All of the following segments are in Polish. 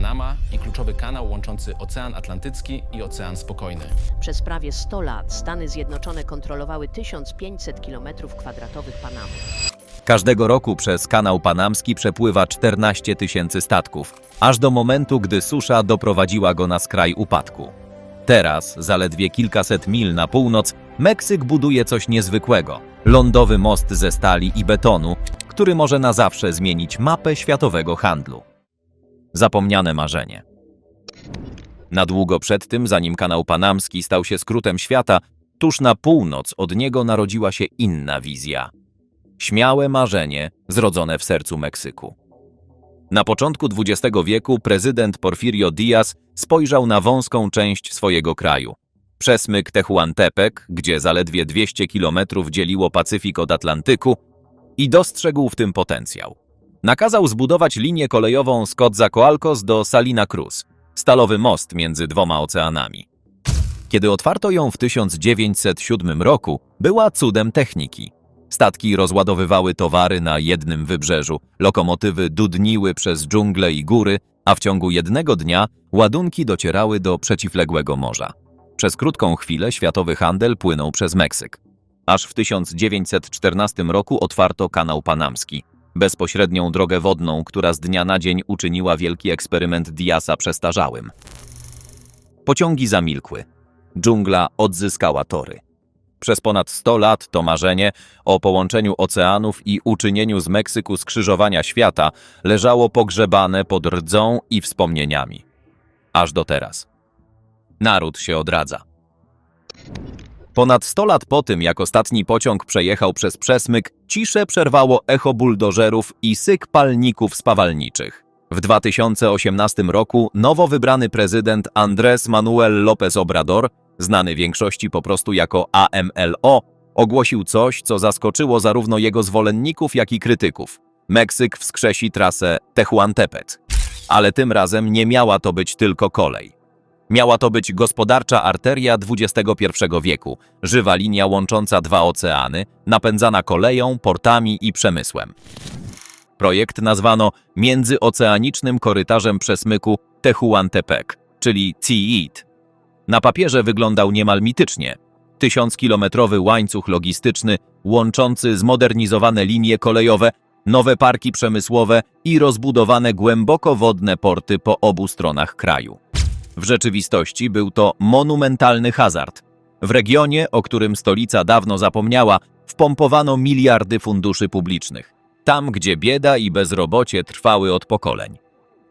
Panama i kluczowy kanał łączący Ocean Atlantycki i Ocean Spokojny. Przez prawie 100 lat Stany Zjednoczone kontrolowały 1500 km2 Panamy. Każdego roku przez kanał panamski przepływa 14 tysięcy statków, aż do momentu, gdy susza doprowadziła go na skraj upadku. Teraz, zaledwie kilkaset mil na północ, Meksyk buduje coś niezwykłego. Lądowy most ze stali i betonu, który może na zawsze zmienić mapę światowego handlu. Zapomniane marzenie. Na długo przed tym, zanim kanał panamski stał się skrótem świata, tuż na północ od niego narodziła się inna wizja. Śmiałe marzenie zrodzone w sercu Meksyku. Na początku XX wieku prezydent Porfirio Diaz spojrzał na wąską część swojego kraju. Przesmyk Tehuantepec, gdzie zaledwie 200 kilometrów dzieliło Pacyfik od Atlantyku, i dostrzegł w tym potencjał. Nakazał zbudować linię kolejową z Coatzacoalcos do Salina Cruz, stalowy most między dwoma oceanami. Kiedy otwarto ją w 1907 roku, była cudem techniki. Statki rozładowywały towary na jednym wybrzeżu, lokomotywy dudniły przez dżungle i góry, a w ciągu jednego dnia ładunki docierały do przeciwległego morza. Przez krótką chwilę światowy handel płynął przez Meksyk. Aż w 1914 roku otwarto kanał panamski, bezpośrednią drogę wodną, która z dnia na dzień uczyniła wielki eksperyment Diasa przestarzałym. Pociągi zamilkły. Dżungla odzyskała tory. Przez ponad 100 lat to marzenie o połączeniu oceanów i uczynieniu z Meksyku skrzyżowania świata leżało pogrzebane pod rdzą i wspomnieniami. Aż do teraz. Naród się odradza. Ponad 100 lat po tym, jak ostatni pociąg przejechał przez przesmyk, ciszę przerwało echo buldożerów i syk palników spawalniczych. W 2018 roku nowo wybrany prezydent Andrés Manuel López Obrador, znany większości po prostu jako AMLO, ogłosił coś, co zaskoczyło zarówno jego zwolenników, jak i krytyków. Meksyk wskrzesi trasę Tehuantepec. Ale tym razem nie miała to być tylko kolej. Miała to być gospodarcza arteria XXI wieku, żywa linia łącząca dwa oceany, napędzana koleją, portami i przemysłem. Projekt nazwano Międzyoceanicznym Korytarzem Przesmyku Tehuantepec, czyli TEAT. Na papierze wyglądał niemal mitycznie. Tysiąckilometrowy łańcuch logistyczny łączący zmodernizowane linie kolejowe, nowe parki przemysłowe i rozbudowane głęboko wodne porty po obu stronach kraju. W rzeczywistości był to monumentalny hazard. W regionie, o którym stolica dawno zapomniała, wpompowano miliardy funduszy publicznych. Tam, gdzie bieda i bezrobocie trwały od pokoleń.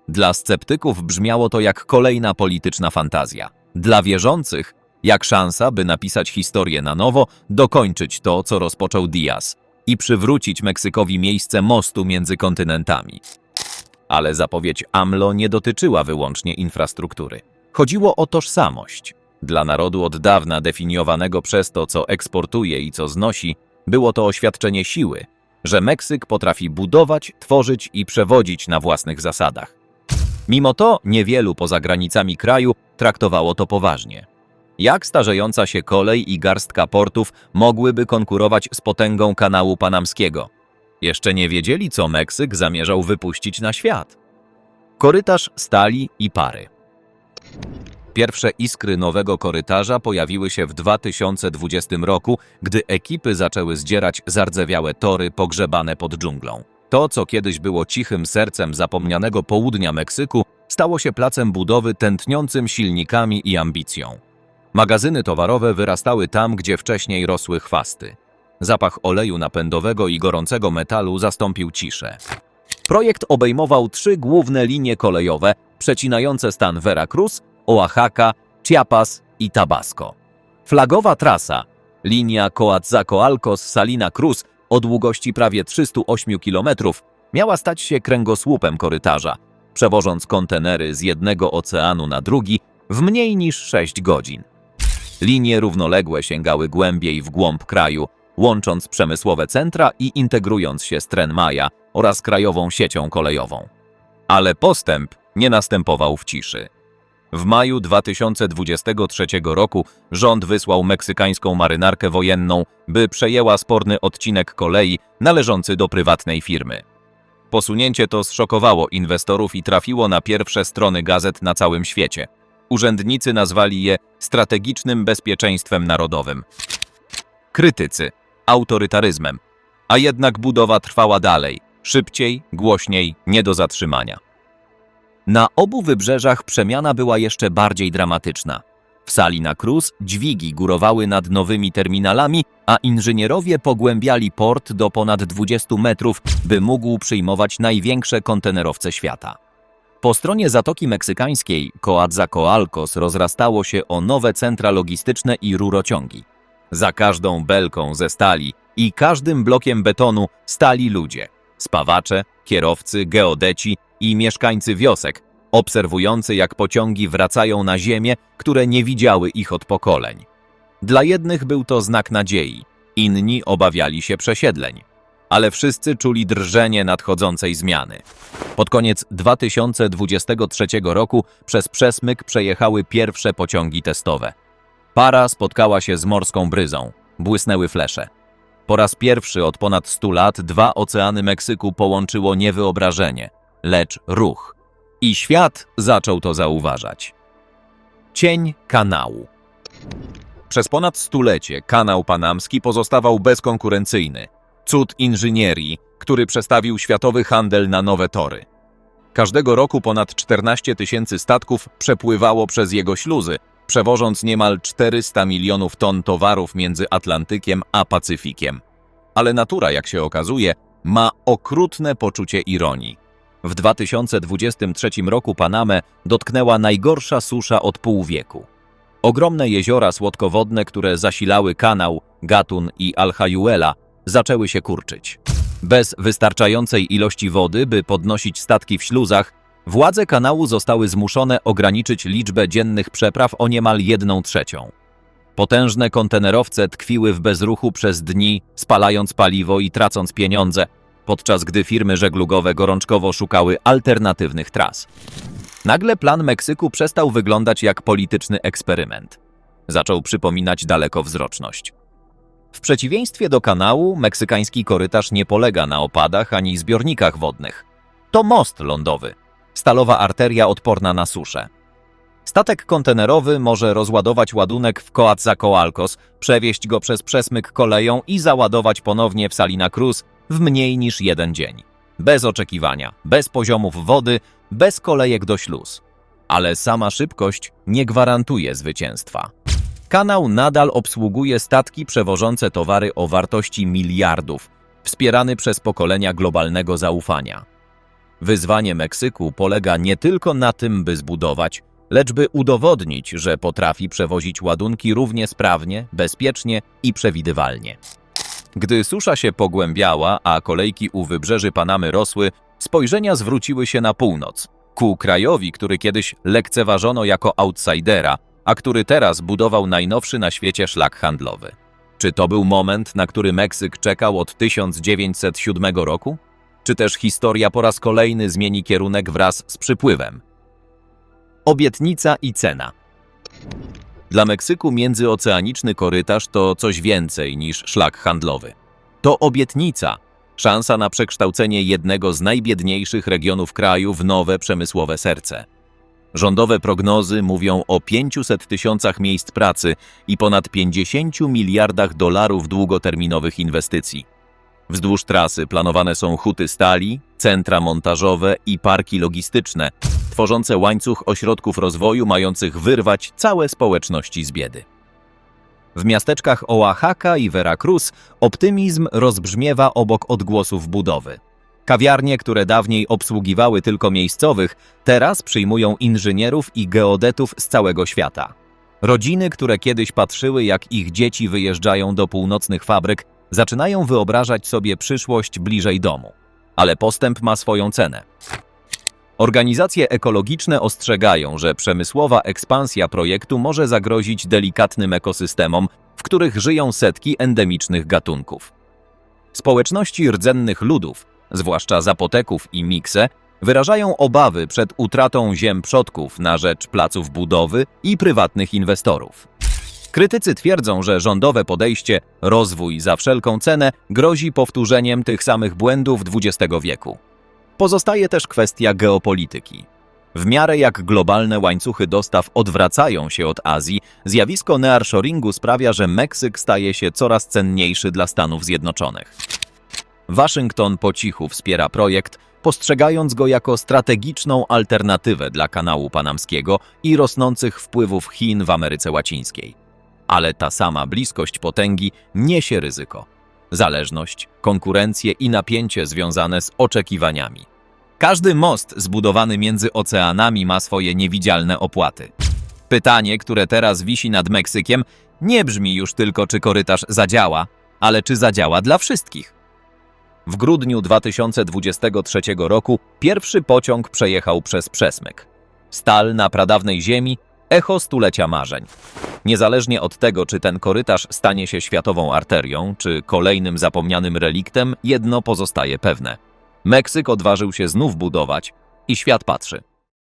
Dla sceptyków brzmiało to jak kolejna polityczna fantazja. Dla wierzących jak szansa, by napisać historię na nowo, dokończyć to, co rozpoczął Diaz i przywrócić Meksykowi miejsce mostu między kontynentami. Ale zapowiedź AMLO nie dotyczyła wyłącznie infrastruktury. Chodziło o tożsamość. Dla narodu od dawna definiowanego przez to, co eksportuje i co znosi, było to oświadczenie siły, że Meksyk potrafi budować, tworzyć i przewodzić na własnych zasadach. Mimo to niewielu poza granicami kraju traktowało to poważnie. Jak starzejąca się kolej i garstka portów mogłyby konkurować z potęgą kanału panamskiego? Jeszcze nie wiedzieli, co Meksyk zamierzał wypuścić na świat. Korytarz stali i pary. Pierwsze iskry nowego korytarza pojawiły się w 2020 roku, gdy ekipy zaczęły zdzierać zardzewiałe tory pogrzebane pod dżunglą. To, co kiedyś było cichym sercem zapomnianego południa Meksyku, stało się placem budowy tętniącym silnikami i ambicją. Magazyny towarowe wyrastały tam, gdzie wcześniej rosły chwasty. Zapach oleju napędowego i gorącego metalu zastąpił ciszę. Projekt obejmował trzy główne linie kolejowe przecinające stan Veracruz, Oaxaca, Chiapas i Tabasco. Flagowa trasa, linia Coatzacoalcos-Salina Cruz o długości prawie 308 km, miała stać się kręgosłupem korytarza, przewożąc kontenery z jednego oceanu na drugi w mniej niż 6 godzin. Linie równoległe sięgały głębiej w głąb kraju, łącząc przemysłowe centra i integrując się z Tren Maya oraz krajową siecią kolejową. Ale postęp nie następował w ciszy. W maju 2023 roku rząd wysłał meksykańską marynarkę wojenną, by przejęła sporny odcinek kolei należący do prywatnej firmy. Posunięcie to zszokowało inwestorów i trafiło na pierwsze strony gazet na całym świecie. Urzędnicy nazwali je strategicznym bezpieczeństwem narodowym. Krytycy autorytaryzmem. A jednak budowa trwała dalej, szybciej, głośniej, nie do zatrzymania. Na obu wybrzeżach przemiana była jeszcze bardziej dramatyczna. W sali na Cruz dźwigi górowały nad nowymi terminalami, a inżynierowie pogłębiali port do ponad 20 metrów, by mógł przyjmować największe kontenerowce świata. Po stronie Zatoki Meksykańskiej Coatzacoalcos rozrastało się o nowe centra logistyczne i rurociągi. Za każdą belką ze stali i każdym blokiem betonu stali ludzie spawacze, kierowcy, geodeci i mieszkańcy wiosek, obserwujący jak pociągi wracają na ziemię, które nie widziały ich od pokoleń. Dla jednych był to znak nadziei, inni obawiali się przesiedleń, ale wszyscy czuli drżenie nadchodzącej zmiany. Pod koniec 2023 roku przez przesmyk przejechały pierwsze pociągi testowe. Para spotkała się z morską bryzą, błysnęły flesze. Po raz pierwszy od ponad 100 lat dwa oceany Meksyku połączyło nie wyobrażenie, lecz ruch. I świat zaczął to zauważać. Cień kanału. Przez ponad stulecie kanał panamski pozostawał bezkonkurencyjny. Cud inżynierii, który przestawił światowy handel na nowe tory. Każdego roku ponad 14 tysięcy statków przepływało przez jego śluzy, przewożąc niemal 400 milionów ton towarów między Atlantykiem a Pacyfikiem. Ale natura, jak się okazuje, ma okrutne poczucie ironii. W 2023 roku Panamę dotknęła najgorsza susza od pół wieku. Ogromne jeziora słodkowodne, które zasilały kanał, Gatun i Alhayuela, zaczęły się kurczyć. Bez wystarczającej ilości wody, by podnosić statki w śluzach, władze kanału zostały zmuszone ograniczyć liczbę dziennych przepraw o niemal jedną trzecią. Potężne kontenerowce tkwiły w bezruchu przez dni, spalając paliwo i tracąc pieniądze, podczas gdy firmy żeglugowe gorączkowo szukały alternatywnych tras. Nagle plan Meksyku przestał wyglądać jak polityczny eksperyment. Zaczął przypominać dalekowzroczność. W przeciwieństwie do kanału, meksykański korytarz nie polega na opadach ani zbiornikach wodnych. To most lądowy, stalowa arteria odporna na suszę. Statek kontenerowy może rozładować ładunek w Coatzacoalcos, przewieźć go przez przesmyk koleją i załadować ponownie w Salina Cruz w mniej niż jeden dzień. Bez oczekiwania, bez poziomów wody, bez kolejek do śluz. Ale sama szybkość nie gwarantuje zwycięstwa. Kanał nadal obsługuje statki przewożące towary o wartości miliardów, wspierany przez pokolenia globalnego zaufania. Wyzwanie Meksyku polega nie tylko na tym, by zbudować, lecz by udowodnić, że potrafi przewozić ładunki równie sprawnie, bezpiecznie i przewidywalnie. Gdy susza się pogłębiała, a kolejki u wybrzeży Panamy rosły, spojrzenia zwróciły się na północ, ku krajowi, który kiedyś lekceważono jako outsidera, a który teraz budował najnowszy na świecie szlak handlowy. Czy to był moment, na który Meksyk czekał od 1907 roku? Czy też historia po raz kolejny zmieni kierunek wraz z przypływem? Obietnica i cena. Dla Meksyku międzyoceaniczny korytarz to coś więcej niż szlak handlowy. To obietnica, szansa na przekształcenie jednego z najbiedniejszych regionów kraju w nowe przemysłowe serce. Rządowe prognozy mówią o 500 tysiącach miejsc pracy i ponad 50 miliardach dolarów długoterminowych inwestycji. Wzdłuż trasy planowane są huty stali, centra montażowe i parki logistyczne, tworzące łańcuch ośrodków rozwoju mających wyrwać całe społeczności z biedy. W miasteczkach Oaxaca i Veracruz optymizm rozbrzmiewa obok odgłosów budowy. Kawiarnie, które dawniej obsługiwały tylko miejscowych, teraz przyjmują inżynierów i geodetów z całego świata. Rodziny, które kiedyś patrzyły, jak ich dzieci wyjeżdżają do północnych fabryk, zaczynają wyobrażać sobie przyszłość bliżej domu. Ale postęp ma swoją cenę. Organizacje ekologiczne ostrzegają, że przemysłowa ekspansja projektu może zagrozić delikatnym ekosystemom, w których żyją setki endemicznych gatunków. Społeczności rdzennych ludów, zwłaszcza zapoteków i mikse, wyrażają obawy przed utratą ziem przodków na rzecz placów budowy i prywatnych inwestorów. Krytycy twierdzą, że rządowe podejście rozwój za wszelką cenę grozi powtórzeniem tych samych błędów XX wieku. Pozostaje też kwestia geopolityki. W miarę jak globalne łańcuchy dostaw odwracają się od Azji, zjawisko nearshoringu sprawia, że Meksyk staje się coraz cenniejszy dla Stanów Zjednoczonych. Waszyngton po cichu wspiera projekt, postrzegając go jako strategiczną alternatywę dla kanału panamskiego i rosnących wpływów Chin w Ameryce Łacińskiej. Ale ta sama bliskość potęgi niesie ryzyko. Zależność, konkurencję i napięcie związane z oczekiwaniami. Każdy most zbudowany między oceanami ma swoje niewidzialne opłaty. Pytanie, które teraz wisi nad Meksykiem, nie brzmi już tylko, czy korytarz zadziała, ale czy zadziała dla wszystkich. W grudniu 2023 roku pierwszy pociąg przejechał przez przesmyk. Stal na pradawnej ziemi, echo stulecia marzeń. Niezależnie od tego, czy ten korytarz stanie się światową arterią, czy kolejnym zapomnianym reliktem, jedno pozostaje pewne. Meksyk odważył się znów budować i świat patrzy.